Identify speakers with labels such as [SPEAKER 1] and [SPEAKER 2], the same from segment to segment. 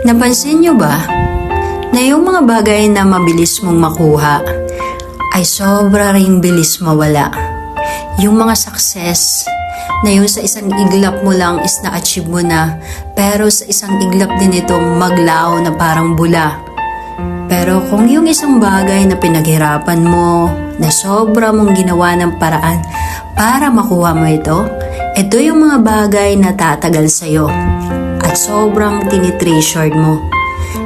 [SPEAKER 1] Napansin nyo ba na yung mga bagay na mabilis mong makuha ay sobra ring bilis mawala? Yung mga success na yun sa isang iglap mo lang is na-achieve mo na pero sa isang iglap din itong maglaw na parang bula. Pero kung yung isang bagay na pinaghirapan mo, na sobra mong ginawa ng paraan para makuha mo ito, ito yung mga bagay na tatagal sa'yo at sobrang tinitreasured mo.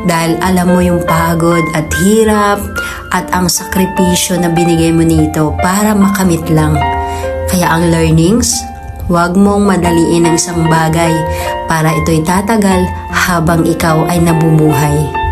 [SPEAKER 1] Dahil alam mo yung pagod at hirap at ang sakripisyo na binigay mo nito para makamit lang. Kaya ang learnings, huwag mong madaliin ang isang bagay para ito'y tatagal habang ikaw ay nabubuhay.